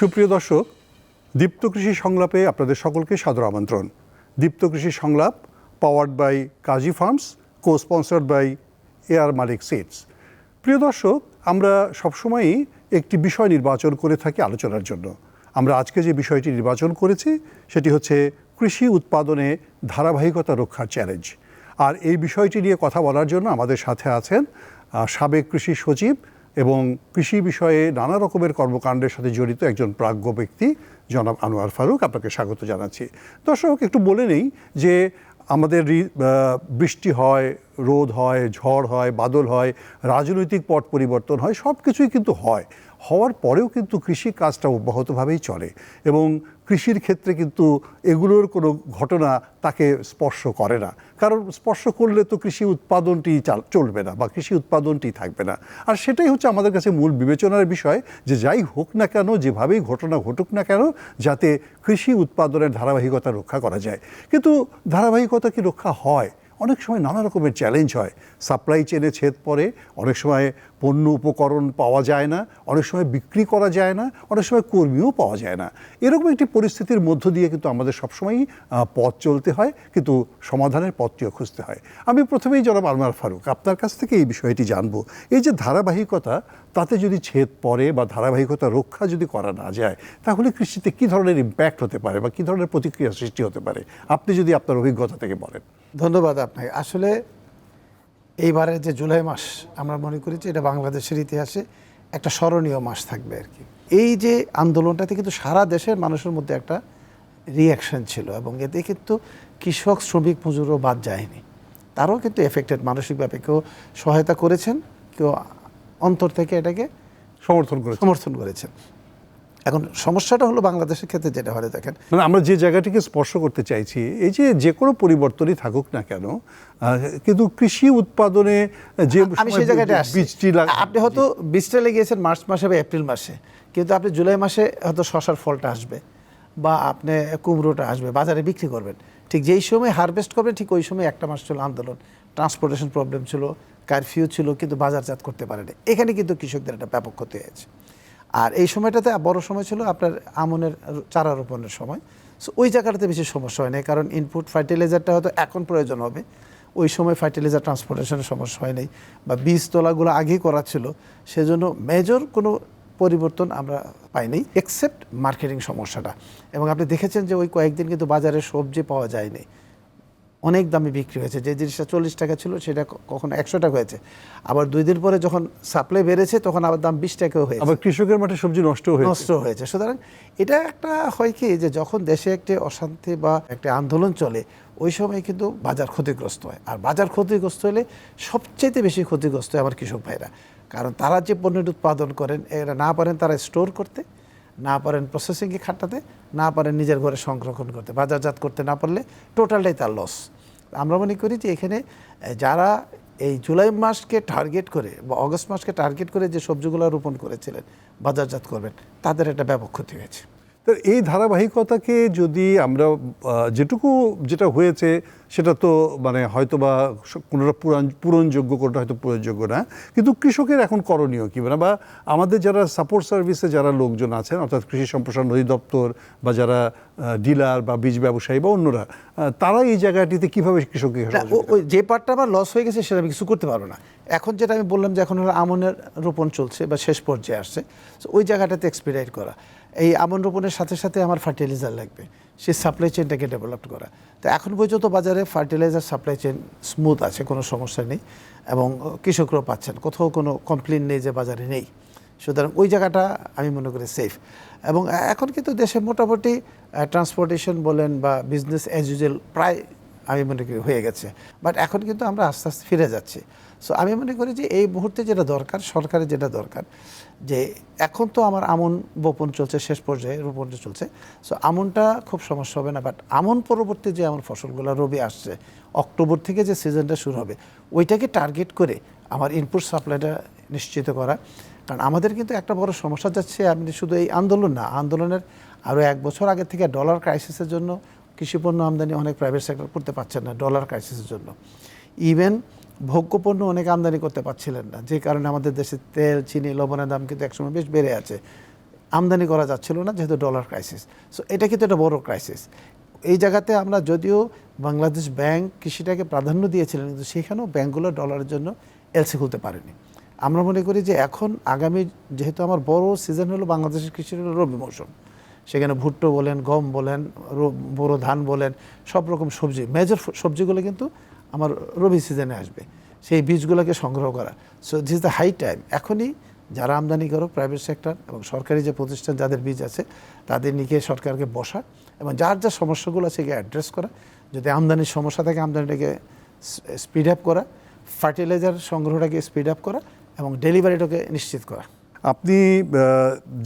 সুপ্রিয় দর্শক, দীপ্ত কৃষি সংলাপে আপনাদের সকলকে সাদর আমন্ত্রণ। দীপ্ত কৃষি সংলাপ powered by Kazi farms cosponsored by A R Malik seeds প্রিয় দর্শক, আমরা সবসময়ই একটি বিষয় নির্বাচন করে থাকি আলোচনার জন্য। আমরা আজকে যে বিষয়টি নির্বাচন করেছি, সেটি হচ্ছে কৃষি উৎপাদনে ধারাবাহিকতা রক্ষার চ্যালেঞ্জ আর এই বিষয়টি নিয়ে কথা বলার জন্য আমাদের সাথে আছেন সাবেক কৃষি সচিব এবং কৃষি বিষয়ে নানা রকমের কর্মকাণ্ডের সাথে জড়িত একজন প্রাজ্ঞ ব্যক্তি, জনাব আনোয়ার ফারুক, আপনাকে স্বাগত জানাচ্ছি। দর্শক, একটু বলে নেই যে আমাদের বৃষ্টি হয়, রোদ হয়, ঝড় হয়, বাদল হয়, রাজনৈতিক পট পরিবর্তন হয় সব কিছুই কিন্তু হয়। হওয়ার পরেও কিন্তু কৃষি কাজটা অব্যাহতভাবেই চলে এবং কৃষির ক্ষেত্রে কিন্তু এগুলোর কোনো ঘটনা তাকে স্পর্শ করে না। কারণ স্পর্শ করলে তো কৃষি উৎপাদনটি চাল- চলবে না বা কৃষি উৎপাদনটি থাকবে না। আর সেটাই হচ্ছে আমাদের কাছে মূল বিবেচনার বিষয় যে যাই হোক না কেন, যেভাবেই ঘটনা ঘটুক না কেন, যাতে কৃষি উৎপাদনের ধারাবাহিকতা রক্ষা করা যায়। কিন্তু ধারাবাহিকতা কি রক্ষা হয়? অনেক সময় নানা রকমের চ্যালেঞ্জ হয়। সাপ্লাই চেনে ছেদ পড়ে, অনেক সময় পণ্য উপকরণ পাওয়া যায় না, অনেক সময় বিক্রি করা যায় না, অনেক সময় কর্মীও পাওয়া যায় না। এরকম একটি পরিস্থিতির মধ্য দিয়ে কিন্তু আমাদের সবসময়ই পথ চলতে হয়, কিন্তু সমাধানের পথটিও খুঁজতে হয়। আমি প্রথমেই জনাব আলমার ফারুক, আপনার কাছ থেকে এই বিষয়টি জানব। এই যে ধারাবাহিকতা, তাতে যদি ছেদ পড়ে বা ধারাবাহিকতা রক্ষা যদি করা না যায়, তাহলে কৃষিতে কী ধরনের ইম্প্যাক্ট হতে পারে বা কী ধরনের প্রতিক্রিয়া সৃষ্টি হতে পারে? আপনি যদি আপনার অভিজ্ঞতা থেকে বলেন। ধন্যবাদ আপনাকে। আসলে এইবারে যে জুলাই মাস আমরা মনে করি যে এটা বাংলাদেশের ইতিহাসে একটা স্মরণীয় মাস থাকবে আর কি। এই যে আন্দোলনটাতে কিন্তু সারা দেশের মানুষের মধ্যে একটা রিয়াকশন ছিল এবং এতে কিন্তু কৃষক শ্রমিক মজুরও বাদ যায়নি। তারাও কিন্তু এফেক্টেড মানসিকভাবে কেউ সহায়তা করেছেন কেউ অন্তর থেকে এটাকে সমর্থন করে সমর্থন করেছেন। এখন সমস্যাটা হলো বাংলাদেশের ক্ষেত্রে যেটা হয় দেখেন। মানে আমরা যে জায়গাটিকে স্পর্শ করতে চাইছি এই যে যে কোনো পরিবর্তনই থাকুক না কেন কিন্তু কৃষি উৎপাদনে যে আমি সেই জায়গাটা বীজটি আপনি হয়তো বীজটা লেগিয়েছেন মার্চ মাসে বা এপ্রিল মাসে কিন্তু আপনি জুলাই মাসে হয়তো শশার ফলটা আসবে বা আপনি কুমড়োটা আসবে বাজারে বিক্রি করবেন। ঠিক যেই সময় হারভেস্ট করবেন ঠিক ওই সময় একটা মাস ছিল আন্দোলন। ট্রান্সপোর্টেশন প্রবলেম ছিল কারফিউ ছিল কিন্তু বাজারজাত করতে পারেনি। এখানে কিন্তু কৃষকদের একটা ব্যাপক ক্ষতি হয়েছে। আর এই সময়টাতে বড় সময় ছিল আপনার আমনের চারা রোপণের সময়। সো ওই জায়গাটাতে বেশি সমস্যা হয় না কারণ ইনপুট ফার্টিলাইজারটা হয়তো এখন প্রয়োজন হবে। ওই সময় ফার্টিলাইজার ট্রান্সপোর্টেশনের সমস্যা হয় নাই বা বীজ তোলাগুলো আগেই করা ছিল, সেজন্য মেজর কোনো পরিবর্তন আমরা পাইনি এক্সেপ্ট মার্কেটিং সমস্যাটা। এবং আপনি দেখেছেন যে ওই কয়েকদিন কিন্তু বাজারে সবজি পাওয়া যায়নি। অনেক দামে বিক্রি হয়েছে। যে জিনিসটা চল্লিশ টাকা ছিল সেটা কখনো একশো টাকা হয়েছে। আবার দুই দিন পরে যখন সাপ্লাই বেড়েছে তখন আবার দাম বিশ টাকাও হয়েছে। আবার কৃষকের মাঠে সবজি নষ্ট হয়ে নষ্ট হয়েছে। সুতরাং এটা একটা হয় কি যে যখন দেশে একটি অশান্তি বা একটা আন্দোলন চলে ওই সময় কিন্তু বাজার ক্ষতিগ্রস্ত হয়। আর বাজার ক্ষতিগ্রস্ত হলে সবচেয়ে বেশি ক্ষতিগ্রস্ত হয় আমার কৃষক ভাইরা। কারণ তারা যে পণ্যটি উৎপাদন করেন এরা না পারেন তারা স্টোর করতে। না পারেন প্রসেসিংয়ে খাটাতে না পারেন নিজের ঘরে সংরক্ষণ করতে, বাজারজাত করতে না পারলে টোটালটাই তার লস আমরা মনে করি যে এখানে যারা এই জুলাই মাসকে টার্গেট করে বা অগস্ট মাসকে টার্গেট করে যে সবজিগুলো রোপণ করেছিলেন, বাজারজাত করবেন, তাদের একটা ব্যাপক ক্ষতি হয়েছে। এই ধারাবাহিকতাকে যদি আমরা যেটুকু যেটা হয়েছে সেটা তো মানে হয়তো বা কোনোটা পুরান পূরণযোগ্য কোনোটা হয়তো পূরণযোগ্য না। কিন্তু কৃষকের এখন করণীয় কী? মানে বা আমাদের যারা সাপোর্ট সার্ভিসে যারা লোকজন আছেন অর্থাৎ কৃষি সম্প্রসারণ অধিদপ্তর বা যারা ডিলার বা বীজ ব্যবসায়ী বা অন্যরা তারা এই জায়গাটিতে কীভাবে কৃষককে যে পার্টটা আমার লস হয়ে গেছে সেটা আমি কিছু করতে পারব না। এখন যেটা আমি বললাম যে এখন হলো আমনের রোপণ চলছে বা শেষ পর্যায়ে আসছে। ওই জায়গাটাতে এক্সপিরাইট করা। এই আমন রোপণের সাথে সাথে আমার ফার্টিলাইজার লাগবে। সেই সাপ্লাই চেনটাকে ডেভেলপ করা। তো এখন পর্যন্ত বাজারে ফার্টিলাইজার সাপ্লাই চেন স্মুথ আছে, কোনো সমস্যা নেই। এবং কৃষকরাও পাচ্ছেন, কোথাও কোনো কমপ্লেন নেই যে বাজারে নেই। সুতরাং ওই জায়গাটা আমি মনে করি সেফ এবং এখন কিন্তু দেশে মোটামুটি ট্রান্সপোর্টেশন বলেন বা বিজনেস অ্যাজ ইউজুয়াল প্রায় আমি মনে করি হয়ে গেছে। বাট এখন কিন্তু আমরা আস্তে আস্তে ফিরে যাচ্ছি। সো আমি মনে করি যে এই মুহূর্তে যেটা দরকার, সরকারের যেটা দরকার যে এখন তো আমার আমন বপন চলছে, শেষ পর্যায়ে রোপণ চলছে সো আমনটা খুব সমস্যা হবে না বাট আমন পরবর্তী যে আমার ফসলগুলো রবি আসছে, অক্টোবর থেকে যে সিজনটা শুরু হবে, ওইটাকে টার্গেট করে আমার ইনপুট সাপ্লাইটা নিশ্চিত করা। কারণ আমাদের কিন্তু একটা বড় সমস্যা যাচ্ছে আপনি শুধু এই আন্দোলন না, আন্দোলনের আরও এক বছর আগে থেকে ডলার ক্রাইসিসের জন্য কৃষিপণ্য আমদানি অনেক প্রাইভেট সেক্টর করতে পারছেন না ডলার ক্রাইসিসের জন্য। ইভেন ভোগ্যপণ্য অনেক আমদানি করতে পারছিলেন না। যে কারণে আমাদের দেশে তেল, চিনি, লবণের দাম কিন্তু একসময় বেশ বেড়ে আছে। আমদানি করা যাচ্ছিল না, যেহেতু ডলার ক্রাইসিস সো এটা কিন্তু একটা বড় ক্রাইসিস এই জায়গাতে আমরা যদিও বাংলাদেশ ব্যাংক কৃষিটাকে প্রাধান্য দিয়েছিলেন, কিন্তু সেখানেও ব্যাংকগুলো ডলারের জন্য এলসি খুলতে পারেনি। আমরা মনে করি যে এখন আগামী, যেহেতু আমার বড় সিজন হলো বাংলাদেশের কৃষির হলো রবি মৌসুম, সেখানে ভুট্টো বলেন, গম বলেন বোরো ধান বলেন, সব রকম সবজি মেজর সবজিগুলো কিন্তু আমার রবি সিজনে আসবে। সেই বীজগুলোকে সংগ্রহ করা। So this the high time এখনই যারা আমদানি করো প্রাইভেট সেক্টর এবং সরকারি যে প্রতিষ্ঠান যাদের বীজ আছে, তাদের নিয়ে সরকারকে বসা এবং যার যা সমস্যাগুলো আছে সেগুলো অ্যাড্রেস করা। যদি আমদানির সমস্যা থাকে, আমদানিটাকে স্পিড আপ করা ফার্টিলাইজার সংগ্রহটাকে স্পিড আপ করা এবং ডেলিভারিটাকে নিশ্চিত করা। আপনি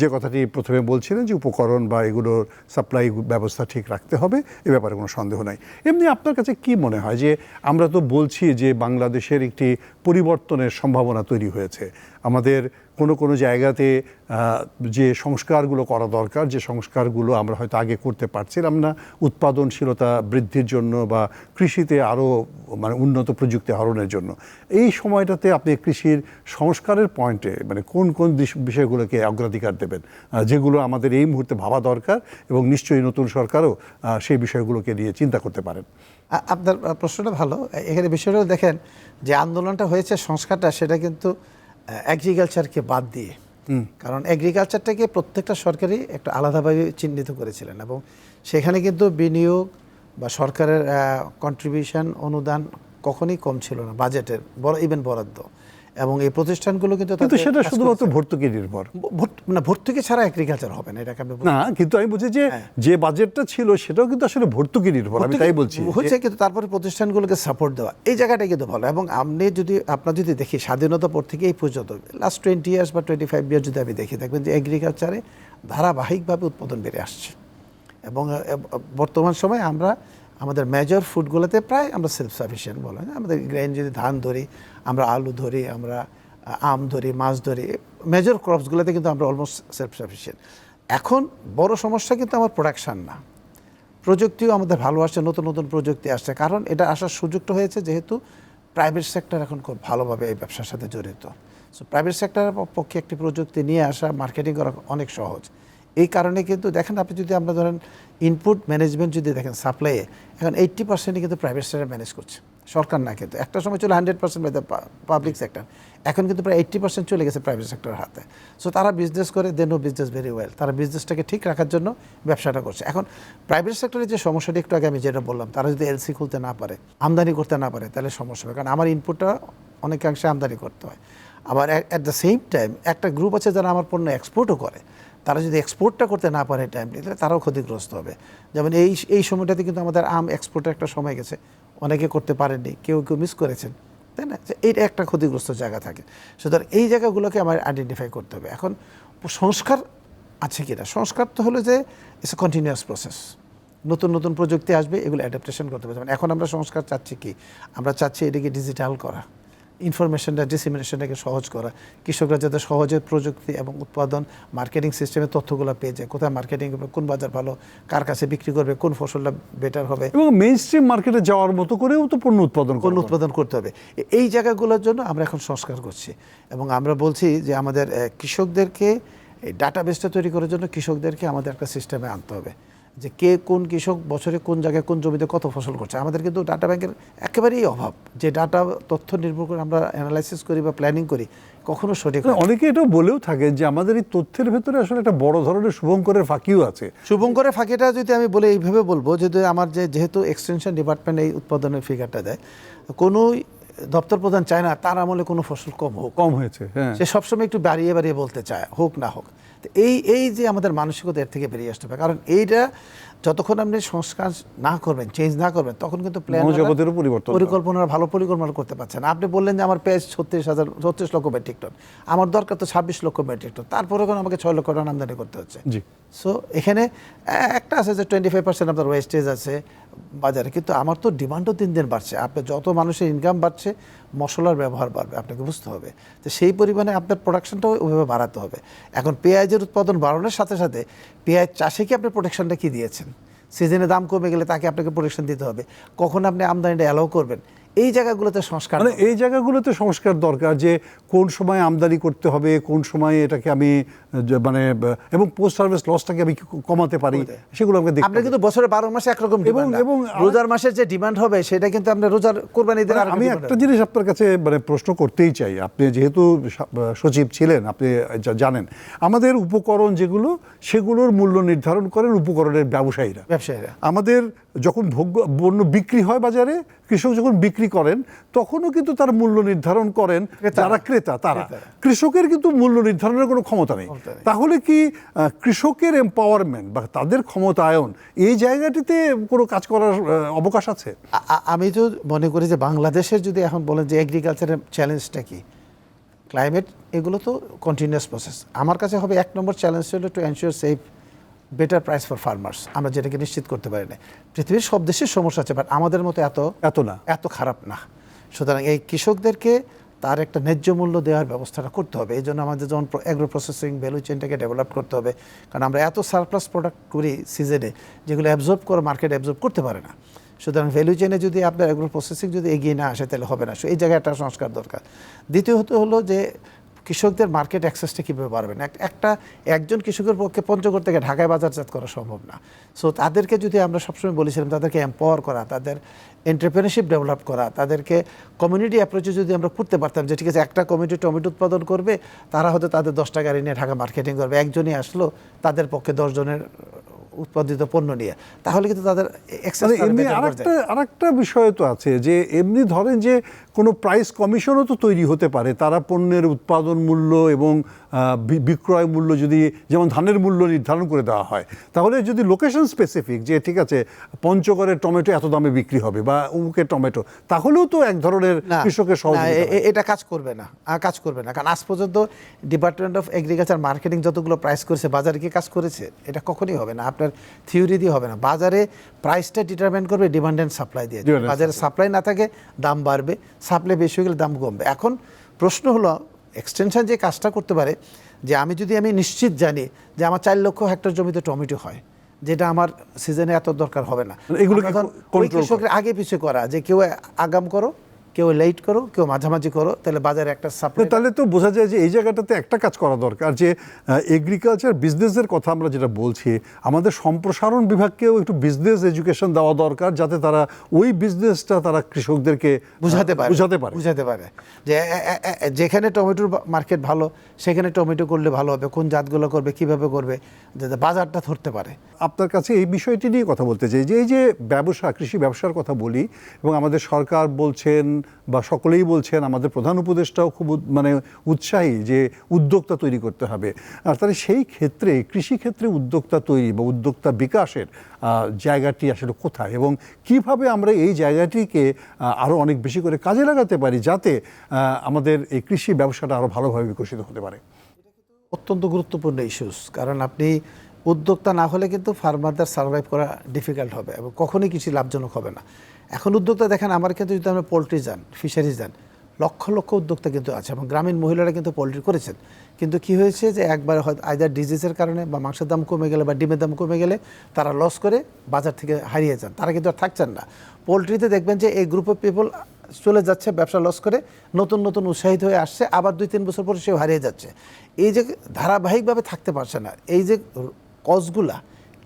যে কথাটি প্রথমে বলছিলেন যে উপকরণ বা এগুলোর সাপ্লাই ব্যবস্থা ঠিক রাখতে হবে, এ ব্যাপারে কোনো সন্দেহ নাই। এমনি আপনার কাছে কি মনে হয়? যে আমরা তো বলছি যে বাংলাদেশের একটি পরিবর্তনের সম্ভাবনা তৈরি হয়েছে। আমাদের কোনো কোনো জায়গাতে যে সংস্কারগুলো করা দরকার, যে সংস্কারগুলো আমরা হয়তো আগে করতে পারছিলাম না, উৎপাদনশীলতা বৃদ্ধির জন্য বা কৃষিতে আরও মানে উন্নত প্রযুক্তি আহরণের জন্য। এই সময়টাতে আপনি কৃষির সংস্কারের পয়েন্টে মানে কোন কোন বিষয়গুলোকে অগ্রাধিকার দেবেন যেগুলো আমাদের এই মুহূর্তে ভাবা দরকার এবং নিশ্চয়ই নতুন সরকারও সেই বিষয়গুলোকে নিয়ে চিন্তা করতে পারেন। আপনার প্রশ্নটা ভালো। এখানে বিষয়টা দেখেন যে আন্দোলনটা হয়েছে সংস্কারটা সেটা কিন্তু অ্যাগ্রিকালচারকে বাদ দিয়ে। কারণ অ্যাগ্রিকালচারটাকে প্রত্যেকটা সরকারই একটা আলাদাভাবে চিহ্নিত করেছিলেন এবং সেখানে কিন্তু বিনিয়োগ বা সরকারের কন্ট্রিবিউশন অনুদান কখনই কম ছিল না বাজেটের বড় ইভেন বরাদ্দ। এবং এই প্রতিষ্ঠানগুলো কিন্তু কিন্তু সেটা শুধুমাত্র ভর্তুকি নির্ভর। না ভর্তুকি ছাড়া এগ্রিকালচার হবে না এটাকে আমি না কিন্তু আমি বলছি যে যে বাজেটটা ছিল সেটাও কিন্তু আসলে ভর্তুকি নির্ভর আমি তাই বলছি হচ্ছে কিন্তু তারপরে প্রতিষ্ঠানগুলোকে সাপোর্ট দেওয়া। এই জায়গাটা কিন্তু ভালো। এবং আপনি যদি আপনার যদি দেখি স্বাধীনতা পর থেকে এই পর্যন্ত লাস্ট টোয়েন্টি ইয়ার্স বা টোয়েন্টি ফাইভ ইয়ার্স যদি আমি দেখি দেখবেন যে এগ্রিকালচারে ধারাবাহিকভাবে উৎপাদন বেড়ে আসছে। এবং বর্তমান সময়ে আমরা আমাদের মেজর ফুডগুলোতে প্রায় আমরা সেলফ সাফিসিয়েন্ট বলা আমাদের গ্রেন যদি ধান ধরি, আমরা আলু ধরি, আমরা আম ধরি, মাছ ধরি মেজর ক্রপসগুলোতে কিন্তু আমরা অলমোস্ট সেলফ সাফিসিয়েন্ট এখন বড় সমস্যা কিন্তু আমার প্রোডাকশন না। প্রযুক্তিও আমাদের ভালো আসছে, নতুন নতুন প্রযুক্তি আসছে। কারণ এটা আসার সুযোগটা হয়েছে যেহেতু প্রাইভেট সেক্টর এখন খুব ভালোভাবে এই ব্যবসার সাথে জড়িত। সো প্রাইভেট সেক্টরের পক্ষে একটি প্রযুক্তি নিয়ে আসা মার্কেটিং করা অনেক সহজ। এই কারণে কিন্তু দেখেন আপনি যদি আমরা ধরেন ইনপুট ম্যানেজমেন্ট যদি দেখেন সাপ্লাইয়ে এখন এইট্টি পার্সেন্টই কিন্তু প্রাইভেট সেক্টর ম্যানেজ করছে। সরকার না কিন্তু। একটা সময় ছিল হান্ড্রেড পার্সেন্ট পাবলিক সেক্টর এখন কিন্তু প্রায় এইট্টি পার্সেন্ট চলে গেছে প্রাইভেট সেক্টরের হাতে। সো তারা বিজনেস করে they know business very well তারা বিজনেসটাকে ঠিক রাখার জন্য ব্যবসাটা করছে। এখন প্রাইভেট সেক্টরের যে সমস্যাটা, একটু আগে আমি যেটা বললাম, তারা যদি এলসি খুলতে না পারে, আমদানি করতে না পারে, তাহলে সমস্যা হবে। কারণ আমার ইনপুটটা অনেকাংশে আমদানি করতে হয়। আবার অ্যাট দ্য সেম টাইম একটা গ্রুপ আছে যারা আমার পণ্য এক্সপোর্টও করে। তারা যদি এক্সপোর্টটা করতে না পারে টাইমলি তাহলে তারাও ক্ষতিগ্রস্ত হবে। যেমন এই এই সময়টাতে কিন্তু আমাদের আম এক্সপোর্টের একটা সময় গেছে। অনেকে করতে পারেননি, কেউ কেউ মিস করেছেন, তাই না? এইটা একটা ক্ষতিগ্রস্ত জায়গা থাকে। সুতরাং এই জায়গাগুলোকে আমার আইডেন্টিফাই করতে হবে। এখন সংস্কার আছে কিনা? সংস্কার তো হলো যে ইটস এ কন্টিনিউয়াস প্রসেস নতুন নতুন প্রযুক্তি আসবে, এগুলো অ্যাডাপ্টেশন করতে হবে। যেমন এখন আমরা সংস্কার চাচ্ছি কি? আমরা চাচ্ছি এটাকে ডিজিটাল করা। ইনফরমেশনটা ডিসিমিনেশনটাকে সহজ করা। কৃষকরা যাতে সহজে প্রযুক্তি এবং উৎপাদন মার্কেটিং সিস্টেমের তথ্যগুলো পেয়ে যায় কোথায় মার্কেটিং করবে কোন বাজার ভালো কার কাছে বিক্রি করবে কোন ফসলটা বেটার হবে। এবং মেইন স্ট্রিম মার্কেটে যাওয়ার মতো করেও তো পণ্য উৎপাদন পণ্য উৎপাদন করতে হবে। এই জায়গাগুলোর জন্য আমরা এখন সংস্কার করছি। এবং আমরা বলছি যে আমাদের কৃষকদেরকে এই ডাটাবেসটা তৈরি করার জন্য কৃষকদেরকে আমাদের একটা সিস্টেমে আনতে হবে। যে কে কোন কৃষক বছরে কোন জায়গায় কোন জমিতে কত ফসল করছে? আমাদের কিন্তু ডাটা ব্যাংকের একেবারেই অভাব। যে ডাটা তথ্য নির্ভর করে আমরা অ্যানালাইসিস করি বা প্ল্যানিং করি কখনো সঠিক হয় অনেকে এটাও বলেও থাকে যে আমাদের এই তথ্যের ভেতরে আসলে একটা বড় ধরনের শুভঙ্করের ফাঁকিও আছে। শুভঙ্করের ফাঁকিটা যদি আমি বলে এইভাবে বলব যদি আমার যে যেহেতু এক্সটেনশন ডিপার্টমেন্ট এই উৎপাদনের ফিগারটা দেয় কোনো দপ্তর প্রধান চায় না তার আমলে কোনো ফসল কম হোক। কম হয়েছে হ্যাঁ। সে সবসময় একটু বাড়িয়ে বাড়িয়ে বলতে চায় হোক না হোক। তো এই এই যে আমাদের মানসিকতা এর থেকে বেরিয়ে আসতে হবে কারণ এইটা যতক্ষণ আপনি সংস্কার না করবেন চেঞ্জ না করবেন তখন কিন্তু প্ল্যান পরিবর্তন পরিকল্পনার ভালো পরিকল্পনা করতে পারছেন আপনি বললেন যে আমার পেঁয়াজ ছত্রিশ হাজার ছত্রিশ লক্ষ মেট্রিক টন আমার দরকার তো ছাব্বিশ লক্ষ মেট্রিক টন তারপরে এখন আমাকে ছয় লক্ষ টন আমদানি করতে হচ্ছে। সো এখানে একটা আছে যে টোয়েন্টি ফাইভ পার্সেন্ট আপনার ওয়েস্টেজ আছে। বাজারে। কিন্তু আমার তো ডিমান্ডও দিন দিন বাড়ছে। আপনি যত মানুষের ইনকাম বাড়ছে, মশলার ব্যবহার বাড়বে, আপনাকে বুঝতে হবে। তো সেই পরিমাণে আপনার প্রোডাকশনটাও ওইভাবে বাড়াতে হবে। এখন পেঁয়াজের উৎপাদন বাড়ানোর সাথে সাথে পেঁয়াজ চাষে কি আপনি প্রোটেকশনটা কী দিয়েছেন? সিজনে দাম কমে গেলে তাকে আপনাকে প্রোটেকশন দিতে হবে। কখন আপনি আমদানিটা অ্যালাউ করবেন? এই জায়গাগুলোতে সংস্কার মানে এই জায়গাগুলোতে সংস্কার দরকার যে কোন সময় আমদানি করতে হবে কোন সময় এটাকে আমি মানে এবং পোস্ট সার্ভিস লসটাকে আমি কমাতে পারি সেগুলো আমাকে দেখতে আমরা কিন্তু বছরে বারো মাসে একরকম এবং- ডিমান্ড এবং রোজার মাসের যে ডিমান্ড হবে সেটা কিন্তু আমরা রোজার কোরবানি দিন মানে আমি একটা জিনিস আপনার কাছে মানে প্রশ্ন করতেই চাই। আপনি যেহেতু সচিব ছিলেন আপনি জানেন। আমাদের উপকরণ যেগুলো সেগুলোর মূল্য নির্ধারণ করেন উপকরণের ব্যবসায়ীরা। ব্যবসায়ীরা। আমাদের যখন ভোগ্য পণ্য বিক্রি হয় বাজারে কৃষক যখন বিক্রি করেন তখনও কিন্তু তার মূল্য নির্ধারণ করেন। যারা ক্রেতা তারা। কৃষকের কিন্তু মূল্য নির্ধারণের কোনো ক্ষমতা নেই। তাহলে কি কৃষকের এম্পাওয়ারমেন্ট বা তাদের ক্ষমতায়ন এই জায়গাটিতে কোনো কাজ করার অবকাশ আছে? আমি তো মনে করি যে বাংলাদেশের যদি এখন বলেন যে এগ্রিকালচারের চ্যালেঞ্জটা কি ক্লাইমেট এগুলো তো কন্টিনিউয়াস প্রসেস আমার কাছে হবে এক নম্বর চ্যালেঞ্জ হলো to ensure safe better price for farmers আমরা যেটাকে নিশ্চিত করতে পারি না। পৃথিবীর সব দেশের সমস্যা আছে বাট আমাদের মতো এত এত না। এত খারাপ না। সুতরাং এই কৃষকদেরকে তার একটা ন্যায্য মূল্য দেওয়ার ব্যবস্থাটা করতে হবে। এই জন্য আমাদের যেমন অ্যাগ্রো প্রসেসিং ভ্যালু চেনটাকে ডেভেলপ করতে হবে। কারণ আমরা এত সারপ্লাস প্রোডাক্ট করি সিজনে যেগুলো অ্যাবজর্ব করে মার্কেট অ্যাবজর্ব করতে পারে না। সুতরাং ভ্যালু চেনে যদি আপনার অ্যাগ্রো প্রসেসিং যদি এগিয়ে না আসে তাহলে হবে না। So এই জায়গায় একটা সংস্কার দরকার। দ্বিতীয়ত হলো যে কৃষকদের মার্কেট অ্যাক্সেসটা কীভাবে এক- একটা, একজন কৃষকের পক্ষে পঞ্চগড় থেকে ঢাকায় বাজারজাত করা সম্ভব না। সো তাদেরকে যদি আমরা সবসময় বলেছিলাম, তাদেরকে এম্পাওয়ার করা, তাদের এন্টারপ্রেনারশিপ ডেভেলপ করা, তাদেরকে কমিউনিটি অ্যাপ্রোচে যদি আমরা করতে পারতাম যে, ঠিক আছে, একটা কমিউনিটি টমেটো উৎপাদন করবে, তারা হয়তো তাদের দশটা গাড়ি নিয়ে ঢাকা মার্কেটিং করবে। একজনই আসলো, তাদের পক্ষে দশজনের উৎপাদিত পণ্য নিয়ে তাহলে কিন্তু তাদের মানে এমনি আরেকটা আরেকটা বিষয় তো আছে যে এমনি ধরেন যে কোনো প্রাইস কমিশনও তো তৈরি হতে পারে। তারা পণ্যের উৎপাদন মূল্য এবং বিক্রয় মূল্য যদি যেমন ধানের মূল্য নির্ধারণ করে দেওয়া হয় তাহলে যদি লোকেশন স্পেসিফিক যে ঠিক আছে পঞ্চগড়ের টমেটো এত দামে বিক্রি হবে বা উমুকের টমেটো তাহলেও তো এক ধরনের কৃষকের এটা কাজ করবে না কাজ করবে না। কারণ আজ পর্যন্ত ডিপার্টমেন্ট অফ এগ্রিকালচার মার্কেটিং যতগুলো প্রাইস করেছে বাজারে কি কাজ করেছে? এটা কখনই হবে না। আপনার থিওরি দিয়ে হবে না। বাজারে প্রাইসটা ডিটারমাইন করবে ডিমান্ড অ্যান্ড সাপ্লাই দিয়ে। বাজারে সাপ্লাই না থাকে দাম বাড়বে সাপ্লাই বেশি হয়ে গেলে দাম কমবে। এখন প্রশ্ন হলো এক্সটেনশন যে কাজটা করতে পারে যে আমি যদি আমি নিশ্চিত জানি যে আমার চার লক্ষ হেক্টর জমিতে টমেটো হয় যেটা আমার সিজনে এত দরকার হবে না। এগুলো control ওই কৃষকের আগে পিছিয়ে করা যে কেউ আগাম করো কেউ লেট করো কেউ মাঝামাঝি করো তাহলে বাজারে একটা সাপ্লাই তাহলে তো বোঝা যায় যে এই জায়গাটাতে একটা কাজ করা দরকার যে এগ্রিকালচার বিজনেসের কথা আমরা যেটা বলছি আমাদের সম্প্রসারণ বিভাগকেও একটু বিজনেস এডুকেশন দেওয়া দরকার যাতে তারা ওই বিজনেসটা তারা কৃষকদেরকে বুঝাতে পারে বুঝাতে পারে। বুঝাতে পারে। যে যেখানে টমেটোর মার্কেট ভালো সেখানে টমেটো করলে ভালো হবে কোন জাতগুলো করবে কীভাবে করবে যাতে বাজারটা ধরতে পারে। আপনার কাছে এই বিষয়টি নিয়ে কথা বলতে চাই যে এই যে ব্যবসা কৃষি ব্যবসার কথা বলি এবং আমাদের সরকার বলছেন বা সকলেই বলছেন, আমাদের প্রধান উপদেষ্টাও খুব মানে উৎসাহী যে উদ্যোক্তা তৈরি করতে হবে। আর তাহলে সেই ক্ষেত্রে কৃষি ক্ষেত্রে উদ্যোক্তা তৈরি বা উদ্যোক্তা বিকাশের জায়গাটি আসলে কোথায়? এবং কীভাবে আমরা এই জায়গাটিকে আরও অনেক বেশি করে কাজে লাগাতে পারি যাতে আমাদের এই কৃষি ব্যবসাটা আরও ভালোভাবে বিকশিত হতে পারে? অত্যন্ত গুরুত্বপূর্ণ ইস্যুস কারণ আপনি উদ্যোক্তা না হলে কিন্তু ফার্মারদের সার্ভাইভ করা ডিফিকাল্ট হবে এবং কখনোই কিছু লাভজনক হবে না। এখন উদ্যোক্তা দেখেন, আমার ক্ষেত্রে যদি আমরা পোলট্রি যান ফিশারিজ যান, লক্ষ লক্ষ উদ্যোক্তা কিন্তু আছে এবং গ্রামীণ মহিলারা কিন্তু পোলট্রি করেছেন। কিন্তু কি হয়েছে যে একবার হয়তো আইদার ডিজিজের কারণে বা মাংসের দাম কমে গেলে বা ডিমের দাম কমে গেলে তারা লস করে বাজার থেকে হারিয়ে যান। তারা কিন্তু আর থাকছেন না। পোলট্রিতে দেখবেন যে এই গ্রুপ অফ পিপল চলে যাচ্ছে, ব্যবসা লস করে, নতুন নতুন উৎসাহিত হয়ে আসছে, আবার দুই, তিন বছর পরে সেও হারিয়ে যাচ্ছে। এই যে ধারাবাহিকভাবে থাকতে পারছে না, এই যে কজগুলা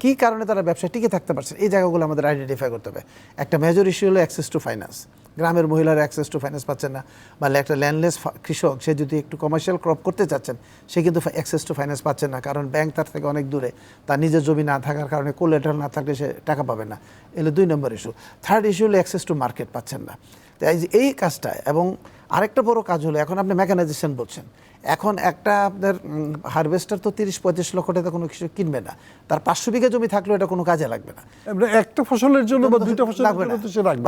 কী কারণে তারা ব্যবসায় টিকে থাকতে পারছে? এই জায়গাগুলো আমাদের আইডেন্টিফাই করতে হবে। একটা মেজর ইস্যু হলো অ্যাক্সেস টু ফাইন্যান্স গ্রামের মহিলারা অ্যাক্সেস টু ফাইন্যান্স পাচ্ছেন না, বা একটা ল্যান্ডলেস কৃষক, সে যদি একটু কমার্শিয়াল ক্রপ করতে চাচ্ছেন, সে কিন্তু অ্যাক্সেস টু ফাইন্যান্স পাচ্ছেন না, কারণ ব্যাংক তার থেকে অনেক দূরে। তার নিজের জমি না থাকার কারণে কোলেটার না থাকলে সে টাকা পাবে না। এলো দুই নম্বর ইস্যু থার্ড ইস্যু হলো অ্যাক্সেস টু মার্কেট পাচ্ছেন না। এই কাজটা এবং আরেকটা বড় কাজ হলো, এখন আপনি মেকানাইজেশন বলছেন। এখন একটা আপনার হারভেস্টার তো তিরিশ পঁয়ত্রিশ লক্ষ টাকা কোনো কিছু কিনবে না। তার পাঁচশো বিঘা জমি থাকলেও এটা কোনো কাজে লাগবে না। একটা ফসলের জন্য বা দুইটা ফসলের লাগবে না।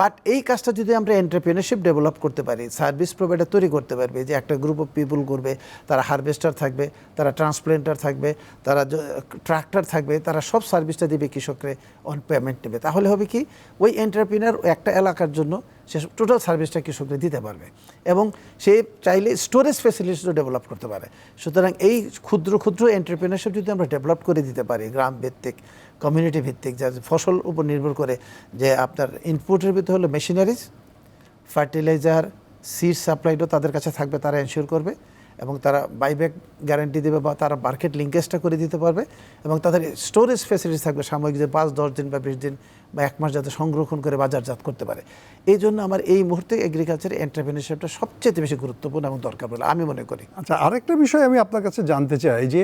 বাট এই কাজটা যদি আমরা এন্টারপ্রেনারশিপ ডেভেলপ করতে পারি সার্ভিস প্রোভাইডার তৈরি করতে পারবে যে একটা গ্রুপ অফ পিপুল করবে তারা হারভেস্টার থাকবে তারা ট্রান্সপ্লেন্টার থাকবে তারা ট্রাক্টর থাকবে তারা সব সার্ভিসটা দিবে কৃষকরে অন পেমেন্ট নেবে তাহলে হবে কি ওই এন্টারপ্রিনার একটা এলাকার জন্য সে টোটাল সার্ভিসটা কৃষকদের দিতে পারবে। এবং সে চাইলে স্টোরেজ ফেসিলিটিসও ডেভেলপ করতে পারে। সুতরাং এই ক্ষুদ্র ক্ষুদ্র এন্টারপ্রিনারশিপ যদি আমরা ডেভেলপ করে দিতে পারি, গ্রাম ভিত্তিক কমিউনিটি ভিত্তিক যা ফসল উপর নির্ভর করে যে আপনার ইনপুটের ভিতরে হলো মেশিনারিজ ফার্টিলাইজার সিড সাপ্লাইডও তাদের কাছে থাকবে, তারা এনশিওর করবে। এবং তারা বাইব্যাক গ্যারান্টি দেবে বা তারা মার্কেট লিঙ্কেজটা করে দিতে পারবে এবং তাদের স্টোরেজ ফেসিলিটি থাকবে সাময়িক যে পাঁচ, দশ দিন বা বিশ দিন বা এক মাস যাতে সংরক্ষণ করে বাজারজাত করতে পারে। এই জন্য আমার এই মুহূর্তে এগ্রিকালচার এন্টারপ্রেনারশিপটা সবচেয়ে বেশি গুরুত্বপূর্ণ এবং দরকার বলে আমি মনে করি। আচ্ছা আরেকটা বিষয় আমি আপনার কাছে জানতে চাই যে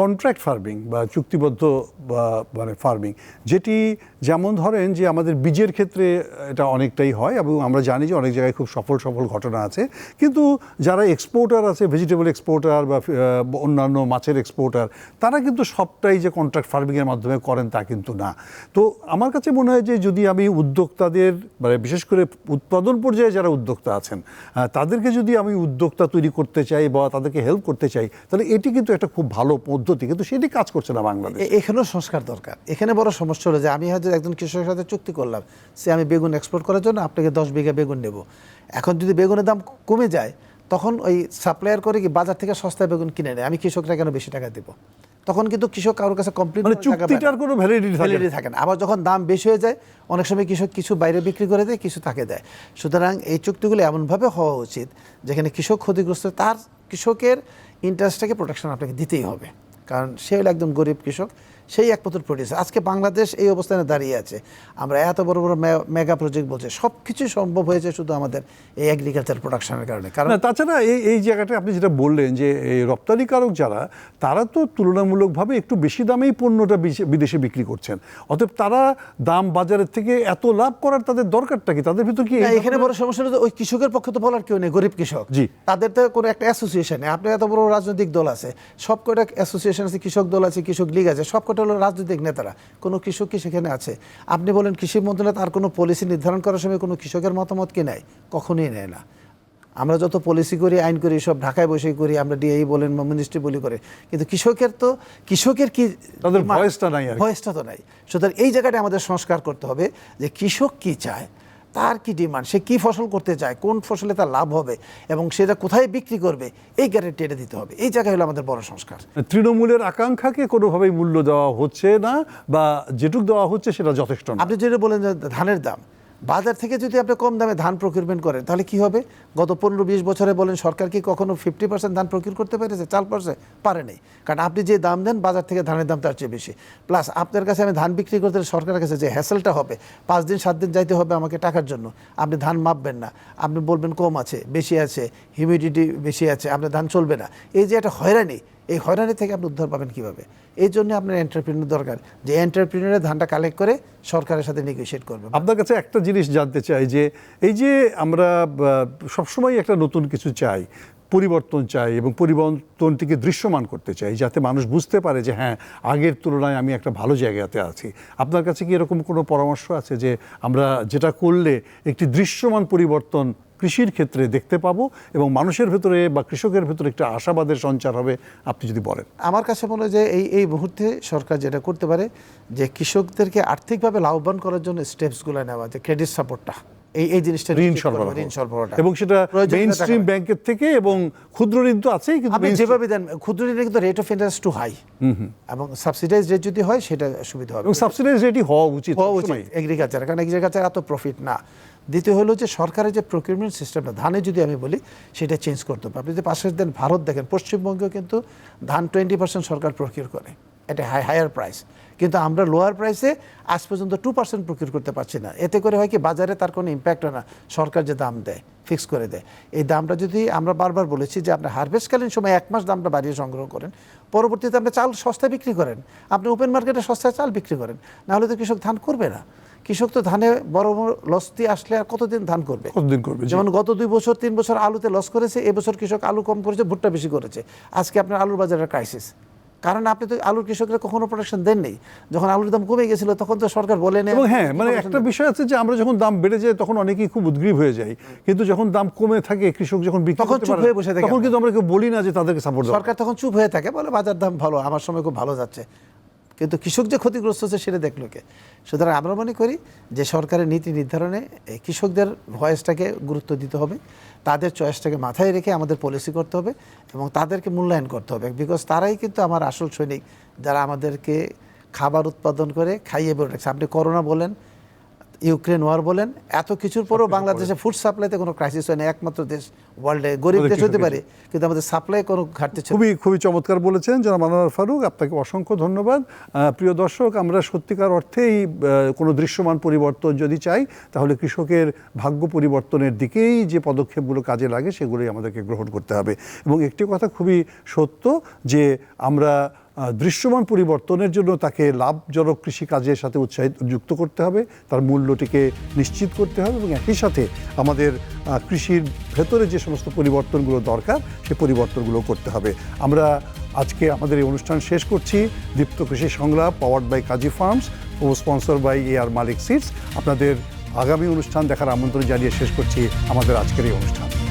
কন্ট্রাক্ট ফার্মিং বা চুক্তিবদ্ধ বা মানে ফার্মিং যেটি যেমন ধরেন যে আমাদের বীজের ক্ষেত্রে এটা অনেকটাই হয় এবং আমরা জানি যে অনেক জায়গায় খুব সফল সফল ঘটনা আছে। কিন্তু যারা এক্সপোর্টার আছে ভেজিটেবল এক্সপোর্টার বা অন্যান্য মাছের এক্সপোর্টার তারা কিন্তু সবটাই যে কন্ট্রাক্ট ফার্মিংয়ের মাধ্যমে করেন তা কিন্তু না। তো আমার কাছে মনে হয় যে যদি আমি উদ্যোক্তাদের মানে বিশেষ করে উৎপাদন পর্যায়ে যারা উদ্যোক্তা আছেন তাদেরকে যদি আমি উদ্যোক্তা তৈরি করতে চাই বা তাদেরকে হেল্প করতে চাই, তাহলে এটি কিন্তু একটা খুব ভালো পদ্ধতি, কিন্তু সেটি কাজ করছে না বাংলাদেশ। এখানেও সংস্কার দরকার। এখানে বড় সমস্যা হলো যে আমি হয়তো একজন কৃষকের সাথে চুক্তি করলাম, সে আমি বেগুন এক্সপোর্ট করার জন্য আপনাকে দশ বিঘা বেগুন নেব। এখন যদি বেগুনের দাম কমে যায় তখন ওই সাপ্লায়ার করে কি বাজার থেকে সস্তায় বেগুন কিনে নেয়। আমি কৃষকরা কেন বেশি টাকা দেবো? তখন কিন্তু কৃষক কারোর কাছে কমপ্লিট মানে চুক্তিটার কোনো ভ্যালিডিটি ভ্যালিডিটি থাকে না। আবার যখন দাম বেশি হয়ে যায় অনেক সময় কৃষক কিছু বাইরে বিক্রি করে দেয় কিছু তাকে দেয়। সুতরাং এই চুক্তিগুলো এমনভাবে হওয়া উচিত যেখানে কৃষক ক্ষতিগ্রস্ত তার কৃষকের ইন্টারেস্টটাকে প্রোটেকশন আপনাকে দিতেই হবে। কারণ সে হলো একদম গরিব কৃষক সেই একমাত্র প্রডিউসার আজকে বাংলাদেশ এই অবস্থানে দাঁড়িয়ে আছে। আমরা এত বড় বড় মেগা প্রজেক্ট বলছে সব কিছু সম্ভব হয়েছে শুধু আমাদের এই এগ্রিকালচার প্রোডাকশনের কারণে। কারণ তাছাড়া এই এই জায়গাটা আপনি যেটা বললেন যে এই রপ্তানিকারক যারা তারা তো তুলনামূলকভাবে একটু বেশি দামেই পণ্যটা বিদেশে বিক্রি করছেন। অতএব তারা দাম বাজারের থেকে এত লাভ করার তাদের দরকারটা কি? তাদের ভিতর কি এখানে বড় সমস্যা হলো ওই কৃষকের পক্ষে তো বলার কেউ নেই গরিব কৃষক। জি। তাদের তো কোনো একটা অ্যাসোসিয়েশন নেই আপনার এত বড় রাজনৈতিক দল আছে সব কটা অ্যাসোসিয়েশন আছে কৃষক দল আছে কৃষক লীগ আছে সব কটা হলো রাজনৈতিক নেতারা কোনো কৃষক কি সেখানে আছে? আপনি বলেন কৃষি মন্ত্রণালয় তার কোনো পলিসি নির্ধারণ করার সময় কোনো কৃষকের মতামত কি নেয়? কখনোই নেয় না। আমরা যত পলিসি করি আইন করি সব ঢাকায় বসে করি আমরা ডিআই বলেন বা মিনিস্ট্রি বলি করে। কিন্তু কৃষকের তো কৃষকের কি তাদের ভয়েসটা নাই ভয়েসটা তো নাই। সুতরাং এই জায়গাটা আমাদের সংস্কার করতে হবে যে কৃষক কি চায় তার কি ডিমান্ড? সে কি ফসল করতে চায়? কোন ফসলে তার লাভ হবে? এবং সেটা কোথায় বিক্রি করবে? এই গ্যারেন্টি এটা দিতে হবে। এই জায়গায় হলো আমাদের বড় সংস্কার। তৃণমূলের আকাঙ্ক্ষাকে কোনোভাবেই মূল্য দেওয়া হচ্ছে না বা যেটুক দেওয়া হচ্ছে সেটা যথেষ্ট আপনি যেটা বলেন যে ধানের দাম বাজার থেকে যদি আপনি কম দামে ধান প্রকিউরমেন্ট করেন, তাহলে কি হবে? গত পনেরো বিশ বছরে বলেন সরকার কি কখনো ফিফটি পার্সেন্ট ধান প্রকিউর করতে পেরেছে? চাল পার্সেন্ট পারে নেই। কারণ আপনি যে দাম দেন, বাজার থেকে ধানের দাম তার চেয়ে বেশি। প্লাস আপনার কাছে আমি ধান বিক্রি করতে সরকারের কাছে যে হ্যাসেলটা হবে, পাঁচ দিন, সাত দিন যাইতে হবে আমাকে টাকার জন্য। আপনি ধান মাপবেন না। আপনি বলবেন কম আছে, বেশি আছে হিউমিডিটি বেশি আছে, আপনার ধান চলবে না। এই যে একটা হয়রানি এই হয়রানি থেকে আপনি উদ্ধার পাবেন কীভাবে? এই জন্য আপনার এন্টারপ্রিনার দরকার যে এন্টারপ্রিনারের ধানটা কালেক্ট করে সরকারের সাথে নেগোশিয়েট করবে। আপনার কাছে একটা জিনিস জানতে চাই যে, এই যে আমরা সবসময় একটা নতুন কিছু চাই, পরিবর্তন চাই এবং পরিবর্তনটিকে দৃশ্যমান করতে চাই যাতে মানুষ বুঝতে পারে যে হ্যাঁ আগের তুলনায় আমি একটা ভালো জায়গাতে আছি। আপনার কাছে কি এরকম কোনো পরামর্শ আছে যে, আমরা যেটা করলে একটি দৃশ্যমান পরিবর্তন কৃষির ক্ষেত্রে দেখতে পাবো এবং মানুষের ভেতরে বা কৃষকের ভেতরে একটা আশাবাদের সঞ্চার হবে আপনি যদি বলেন। আমার কাছে মনে হয় যে এই এই মুহূর্তে সরকার যেটা করতে পারে যে কৃষকদেরকে আর্থিকভাবে লাভবান করার জন্য স্টেপসগুলো নেওয়া যে ক্রেডিট সাপোর্টটা এই এই জিনিসটা ঋণ সরবরাহ। ঋণ সরবরাহটা। এবং সেটা মেইন স্ট্রিম ব্যাংকের থেকে এবং ক্ষুদ্র ঋণ তো আছেই কিন্তু আপনি যেভাবে দেন ক্ষুদ্র ঋণে কিন্তু rate of interest too high এবং সাবসিডাইজ রেট যদি হয় সেটা সুবিধা হবে। এবং সাবসিডাইজ রেটই হওয়া উচিত হওয়া উচিত। এগ্রিকালচার কারণ এগ্রিকালচার এত প্রফিট না। দ্বিতীয় হলো যে সরকারের যে প্রকিউরমেন্ট সিস্টেমটা ধানে যদি আমি বলি, সেটা চেঞ্জ করতে হবে। আপনি যদি পাশের দেন ভারত দেখেন, পশ্চিমবঙ্গেও কিন্তু ধান টোয়েন্টি পার্সেন্ট সরকার প্রকিউর করে। এটা হাই হায়ার প্রাইস কিন্তু আমরা লোয়ার প্রাইসে আজ পর্যন্ত টু পার্সেন্ট প্রকিউর করতে পারছি না। এতে করে হয় কি, বাজারে তার কোনো ইম্প্যাক্ট হয় না। সরকার যে দাম দেয় ফিক্স করে দেয়। এই দামটা যদি আমরা বারবার বলেছি যে আপনি হারভেস্টকালীন সময় এক মাস দামটা বাড়িয়ে সংগ্রহ করেন, পরবর্তীতে আপনি চাল সস্তায় বিক্রি করেন। আপনি ওপেন মার্কেটে সস্তায় চাল বিক্রি করেন। নাহলে তো কৃষক ধান করবে না। কৃষক তো ধানে বড় বড় লস দিয়ে আসলে আর কতদিন ধান করবে? কতদিন করবে যেমন গত দুই বছর তিন বছর আলুতে লস করেছে এবছর কৃষক আলু কম করেছে ভুট্টা বেশি করেছে। আজকে আপনার আলুর বাজারের ক্রাইসিস কারণ আপনি তো আলুর কৃষকরা কখনো প্রোটেকশন দেননি যখন আলুর দাম কমে গেছিল তখন তো সরকার বলে এবং হ্যাঁ মানে একটা বিষয় আছে যে আমরা যখন দাম বেড়ে যায় তখন অনেকেই খুব উদ্গ্রীব হয়ে যায়। কিন্তু যখন দাম কমে থাকে কৃষক যখন বিক্রি তখন চুপ হয়ে বসে থাকে তখন কিন্তু আমরা কেউ বলি না যে তাদেরকে সাপোর্ট সরকার তখন চুপ হয়ে থাকে বলে বাজার দাম ভালো আমার সময় খুব ভালো যাচ্ছে। কিন্তু কৃষক যে ক্ষতিগ্রস্ত হচ্ছে সেটা দেখল কে? সুতরাং আমরা মনে করি যে সরকারের নীতি নির্ধারণে কৃষকদের ভয়েসটাকে গুরুত্ব দিতে হবে, তাদের চয়েসটাকে মাথায় রেখে আমাদের পলিসি করতে হবে এবং তাদেরকে মূল্যায়ন করতে হবে। বিকজ তারাই কিন্তু আমার আসল সৈনিক যারা আমাদেরকে খাবার উৎপাদন করে, খাইয়ে বেড়ে আপনি করোনা বলেন ইউক্রেন ওয়ার বলেন এত কিছুর পরও বাংলাদেশে ফুড সাপ্লাইতে কোনো ক্রাইসিস হয় না একমাত্র দেশ ওয়ার্ল্ডে গরিব দেশ হতে পারে কিন্তু আমাদের সাপ্লাই কোনো ঘাটতি খুবই খুবই চমৎকার বলেছেন জনাব আনোয়ার ফারুক আপনাকে অসংখ্য ধন্যবাদ। প্রিয় দর্শক আমরা সত্যিকার অর্থেই কোনো দৃশ্যমান পরিবর্তন যদি চাই তাহলে কৃষকের ভাগ্য পরিবর্তনের দিকেই যে পদক্ষেপগুলো কাজে লাগে সেগুলোই আমাদেরকে গ্রহণ করতে হবে। এবং একটি কথা খুবই সত্য যে আমরা দৃশ্যমান পরিবর্তনের জন্য তাকে লাভজনক কৃষিকাজের সাথে উৎসাহিত, যুক্ত করতে হবে। তার মূল্যটিকে নিশ্চিত করতে হবে এবং একই সাথে আমাদের কৃষির ভেতরে যে সমস্ত পরিবর্তনগুলো দরকার, সে পরিবর্তনগুলো করতে হবে। আমরা আজকে আমাদের এই অনুষ্ঠান শেষ করছি। দীপ্ত কৃষি সংলাপ powered by Kazi farms, O sponsor by A R Malik seeds. আপনাদের আগামী অনুষ্ঠান দেখার আমন্ত্রণ জানিয়ে শেষ করছি আমাদের আজকের এই অনুষ্ঠান।